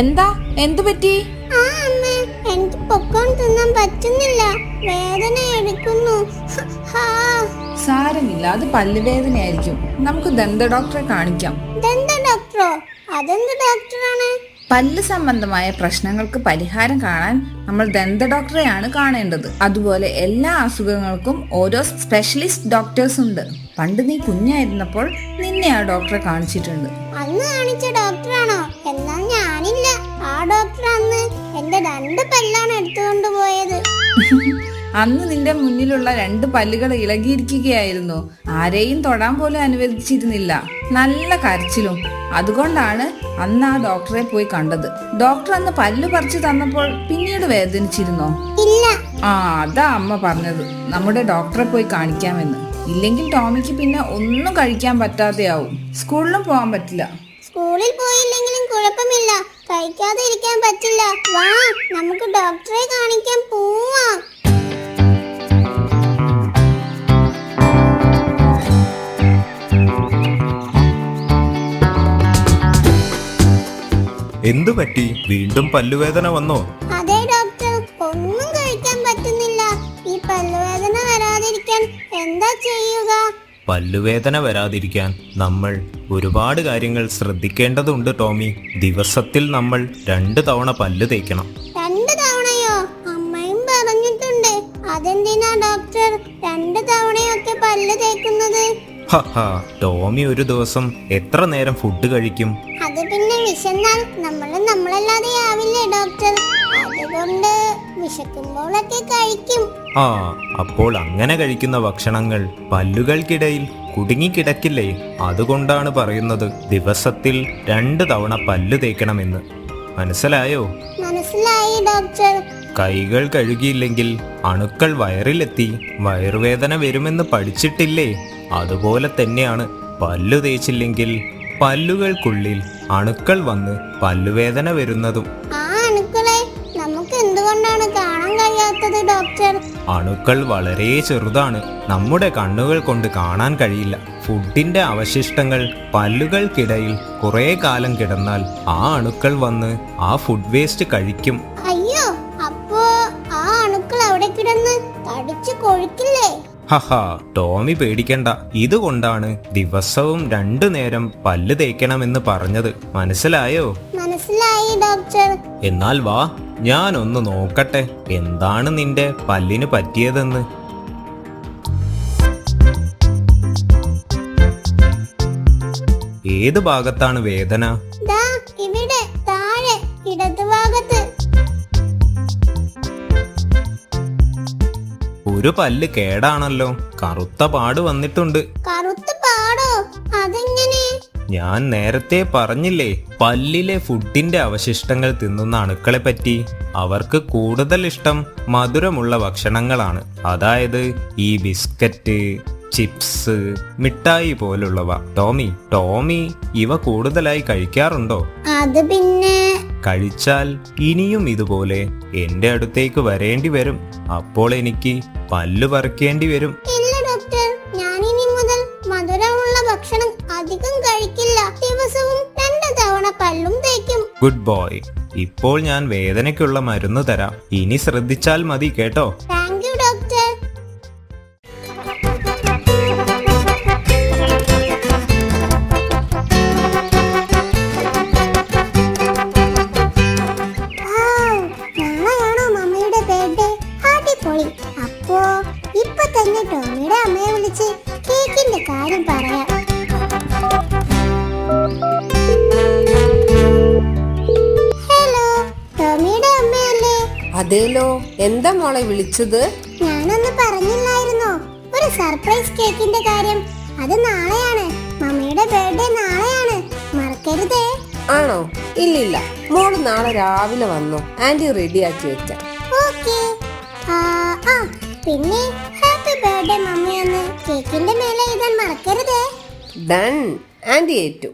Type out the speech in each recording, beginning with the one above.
എന്താ? എന്തു പറ്റി? ആ അമ്മ എനിക്ക് പൊക്കോൺ തിന്നാൻ പറ്റുന്നില്ല. വേദന എടുക്കുന്നു. സാരമില്ല അത് പല്ലുവേദനയായിരിക്കും. നമുക്ക് ദന്ത ഡോക്ടറെ കാണിക്കാം. ദന്ത ഡോക്ടറോ? അതെന്ത് ഡോക്ടറാണ്? പല്ല് സംബന്ധമായ പ്രശ്നങ്ങൾക്ക് പരിഹാരം കാണാൻ നമ്മൾ ദന്ത ഡോക്ടറെയാണ് കാണേണ്ടത്. അതുപോലെ എല്ലാ അസുഖങ്ങൾക്കും ഓരോ സ്പെഷ്യലിസ്റ്റ് ഡോക്ടേഴ്സ് ഉണ്ട്. പണ്ട് നീ കുഞ്ഞായിരുന്നപ്പോൾ നിന്നെ ആ ഡോക്ടറെ കാണിച്ചിട്ടുണ്ട്. അന്ന് കാണിച്ച ഡോക്ടറാണോ? എന്നാൽ ഞാനില്ല. ആ ഡോക്ടർ അന്ന് എന്റെ രണ്ട് പല്ലാണ് എടുത്തുകൊണ്ട് പോയത്. അന്ന് നിന്റെ മുന്നിലുള്ള രണ്ട് പല്ലുകൾ ഇളകിയിരിക്കുകയായിരുന്നു. ആരെയും തൊടാൻ പോലും അനുവദിച്ചിരുന്നില്ല. നല്ല കരച്ചിലും. അതുകൊണ്ടാണ് അന്ന് ആ ഡോക്ടറെ പോയി കണ്ടത്. ഡോക്ടർ അന്ന് പല്ല് പറിച്ചു തന്നപ്പോൾ പിന്നീട് വേദനിച്ചിരുന്നോ? ആ അതാ അമ്മ പറഞ്ഞത്. നമ്മുടെ ഡോക്ടറെ പോയി കാണിക്കാമെന്ന്. ഇല്ലെങ്കിൽ ടോമിക്ക് പിന്നെ ഒന്നും കഴിക്കാൻ പറ്റാതെയാവും. സ്കൂളിലും പോകാൻ പറ്റില്ല. സ്കൂളിൽ പോയില്ലെങ്കിലും കുഴപ്പമില്ല. കഴിക്കാതെ ഇരിക്കാൻ പറ്റില്ല. വാ നമുക്ക് ഡോക്ടറെ കാണിക്കാൻ പോവാം. എന്തു പറ്റി? വീണ്ടും പല്ലുവേദന വന്നോ? അതെ ഡോക്ടർ ഒന്നും കഴിക്കാൻ പറ്റുന്നില്ല. ഈ പല്ലുവേദന വരാതിരിക്കാൻ എന്താ ചെയ്യുക? പല്ലുവേദന വരാതിരിക്കാൻ നമ്മൾ ഒരുപാട് കാര്യങ്ങൾ ശ്രദ്ധിക്കേണ്ടതുണ്ട് ടോമി. ദിവസത്തിൽ നമ്മൾ രണ്ട് തവണ പല്ല് തേക്കണം. രണ്ട് തവണയോ? അമ്മയും പറഞ്ഞിട്ടുണ്ട്. അതെന്തിനാ ഡോക്ടർ രണ്ട് തവണയൊക്കെ പല്ല് തേക്കുന്നത്. ടോമി ഒരു ദിവസം എത്ര നേരം ഫുഡ് കഴിക്കും? അത് പിന്നെ വിശന്നാൽ നമ്മൾ നമ്മളല്ലാതെ ആവില്ലേ ഡോക്ടർ അതുകൊണ്ട് വിശക്കുമ്പോഴൊക്കെ കഴിക്കും. ആ അപ്പോൾ അങ്ങനെ കഴിക്കുന്ന ഭക്ഷണങ്ങൾ പല്ലുകൾക്കിടയിൽ കുടുങ്ങിക്കിടക്കില്ലേ? അതുകൊണ്ടാണ് പറയുന്നത് ദിവസത്തിൽ രണ്ട് തവണ പല്ല് തേക്കണമെന്ന്. മനസ്സിലായോ? മനസ്സിലായി ഡോക്ടർ കൈകൾ കഴുകിയില്ലെങ്കിൽ അണുക്കൾ വയറിലെത്തി വയറുവേദന വരുമെന്ന് പഠിച്ചിട്ടില്ലേ? അതുപോലെ തന്നെയാണ് പല്ലു തേച്ചില്ലെങ്കിൽ പല്ലുകൾക്കുള്ളിൽ അണുക്കൾ വന്ന് പല്ലുവേദന വരുന്നതും. ആ അണുക്കളെ നമുക്ക് എന്തുകൊണ്ടാണ് കാണാൻ കഴിയാത്തത് ഡോക്ടർ? അണുക്കൾ വളരെ ചെറുതാണ്. നമ്മുടെ കണ്ണുകൾ കൊണ്ട് കാണാൻ കഴിയില്ല. ഫുഡിന്റെ അവശിഷ്ടങ്ങൾ പല്ലുകൾക്കിടയിൽ കുറേ കാലം കിടന്നാൽ ആ അണുക്കൾ വന്ന് ആ ഫുഡ് വേസ്റ്റ് കഴിക്കും. ഹഹാ ടോമി പേടിക്കണ്ട. ഇതുകൊണ്ടാണ് ദിവസവും രണ്ടു നേരം പല്ല് തേക്കണമെന്ന് പറഞ്ഞത്. മനസ്സിലായോ? മനസ്സിലായി ഡോക്ടർ. എന്നാൽ വാ ഞാൻ ഒന്ന് നോക്കട്ടെ. എന്താണ് നിന്റെ പല്ലിന് പറ്റിയതെന്ന്? ഏത് ഭാഗത്താണ് വേദന? ഇവിടെ. ഒരു പല്ല് കേടാണല്ലോ. കറുത്ത പാട് വന്നിട്ടുണ്ട്. കറുത്ത പാടോ? അതെങ്ങനെ? ഞാൻ നേരത്തെ പറഞ്ഞില്ലേ പല്ലിലെ ഫുഡിന്റെ അവശിഷ്ടങ്ങൾ തിന്നുന്ന അണുക്കളെ പറ്റി. അവർക്ക് കൂടുതൽ ഇഷ്ടം മധുരമുള്ള ഭക്ഷണങ്ങളാണ്. അതായത് ഈ ബിസ്ക്കറ്റ് ചിപ്സ് മിഠായി പോലുള്ളവ. ടോമി ടോമി ഇവ കൂടുതലായി കഴിക്കാറുണ്ടോ? അത് പിന്നെ കഴിച്ചാൽ ഇനിയും ഇതുപോലെ എന്റെ അടുത്തേക്ക് വരേണ്ടി വരും. അപ്പോൾ എനിക്ക് പല്ലു പറിക്കേണ്ടി വരും. ഇല്ല ഡോക്ടർ ഞാൻ ഇനി മുതൽ മധുരമുള്ള ഭക്ഷണം അധികം കഴിക്കില്ല. ദിവസവും രണ്ട് തവണ പല്ലും തേക്കും. ഗുഡ് ബോയ് ഇപ്പോൾ ഞാൻ വേദനയ്ക്കുള്ള മരുന്ന് തരാം. ഇനി ശ്രദ്ധിച്ചാൽ മതി കേട്ടോ? അതേലോ എന്താ മോളെ വിളിച്ചത്? ഞാനൊന്ന് പറഞ്ഞില്ലായിരുന്നോ? ഒരു സർപ്രൈസ് കേക്കിന്റെ കാര്യം. അത് നാളെയാണ്. മമ്മിയുടെ ബർത്ത്ഡേ നാളെയാണ്. മറക്കരുതേ. ആണോ? ഇല്ലില്ല. മോൾ നാളെ രാവിലെ വന്നോ. ആന്റി റെഡിയാക്കി വെക്കാം. ഓക്കേ. ആ ആ. പിന്നെ ഹാപ്പി ബർത്ത്ഡേ മമ്മി എന്ന് കേക്കിന്റെ മേലെ എഴുതാൻ മറക്കരുതേ. ഡൺ. ആന്റി ഏറ്റു.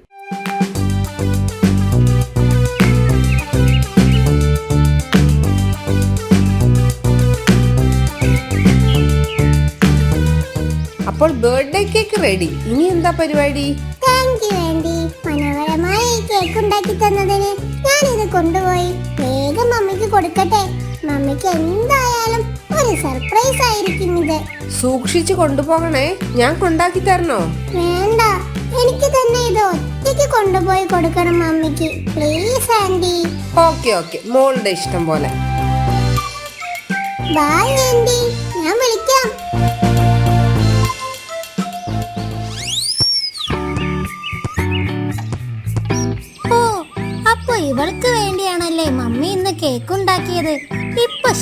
അപ്പോൾ ബർത്ത്ഡേ കേക്ക് റെഡി ഇനി എന്താ പരിപാടി? താങ്ക് യു ആൻഡി മനോഹരമായി ഈ കേക്ക് ഉണ്ടാക്കി തന്നതിന് ഞാൻ ഇത് കൊണ്ടുപോയി. വേഗം മമ്മിക്ക് കൊടുക്കട്ടെ. മമ്മിക്ക് എന്തായാലും ഒരു സർപ്രൈസ് ആയിരിക്കും ഇത്. സൂക്ഷിച്ചു കൊണ്ടുപോകണേ. ഞാൻ കൊണ്ടാക്കി തരണോ? വേണ്ട. എനിക്ക് തന്നെ ഇത് ഒറ്റയ്ക്ക് കൊണ്ടുപോയി കൊടുക്കണം മമ്മിക്ക്. പ്ലീസ് ആന്റി ഓക്കെ ഓക്കെ മോളുടെ ഇഷ്ടം പോലെ. ബൈ ആന്റി ഞാൻ വിളിക്കാം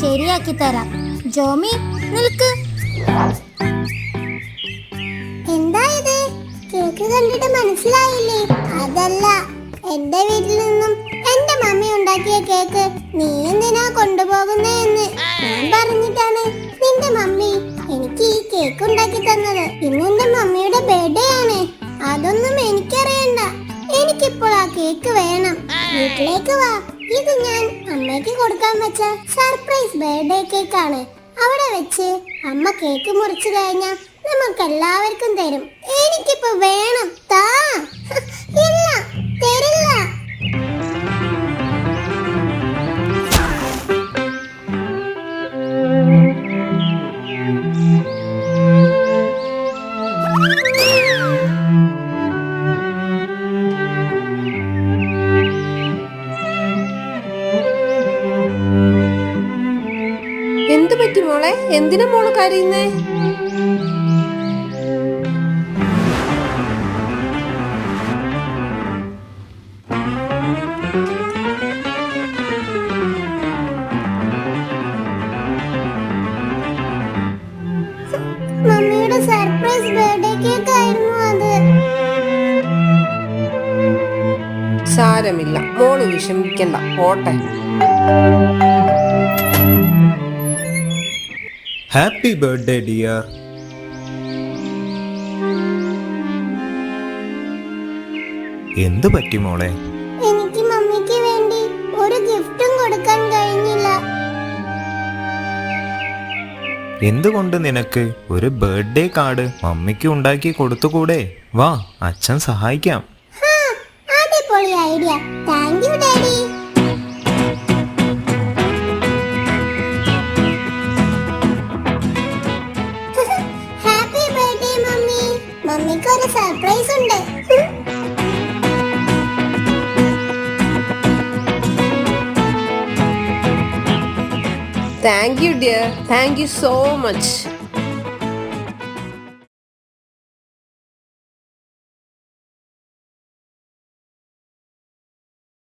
ശരിയാക്കി തരാം. ജോമി നിൽക്ക്. എന്താ ഇത്? കേക്ക് കണ്ടിട്ട് മനസ്സിലായില്ലേ? അതല്ല എന്റെ വീട്ടിൽ നിന്നും എന്റെ മമ്മി ഉണ്ടാക്കിയ കേക്ക് നീ എന്തിനാ കൊണ്ടുപോകുന്നതെന്ന് ഞാൻ പറഞ്ഞിട്ടാണ് നിന്റെ മമ്മി എനിക്ക് ഈ കേക്ക് ഉണ്ടാക്കി തന്നത്. ഇന്ന് എന്റെ മമ്മിയുടെ ബർത്ത്ഡേ ആണ്. അതൊന്നും എനിക്കറിയണ്ട. എനിക്കിപ്പോൾ ആ കേക്ക് വേണം. വീട്ടിലേക്ക് വാ. ഇത് ഞാൻ അമ്മയ്ക്ക് കൊടുക്കാൻ വെച്ച സർപ്രൈസ് ബർത്ത്ഡേ കേക്ക് ആണ്. അവിടെ വെച്ച് അമ്മ കേക്ക് മുറിച്ചു കഴിഞ്ഞാൽ നമുക്ക് എല്ലാവർക്കും തരും. എനിക്കിപ്പോ വേണം താ. എന്തിനാ മോൾ കരയുന്നേ? മമ്മിയുടെ സർപ്രൈസ് ബർത്ത്ഡേ കേക്ക് ആയിരുന്നു അത്. സാരമില്ല. മോൾ വിഷമിക്കണ്ട. പോട്ടെ. ഹാപ്പി ബർത്ത്ഡേ ഡിയർ എന്തു പറ്റി മോളെ? എനിക്ക് മമ്മിക്ക് വേണ്ടി ഒരു ഗിഫ്റ്റും കൊടുക്കാൻ കഴിഞ്ഞില്ല. എന്തുകൊണ്ട് നിനക്ക് ഒരു ബർത്ത്ഡേ കാർഡ് മമ്മിക്ക് ഉണ്ടാക്കി കൊടുത്തുകൂടെ? വാ അച്ഛൻ സഹായിക്കാം. അടിപൊളി idea. Thank you thank you dear thank you so much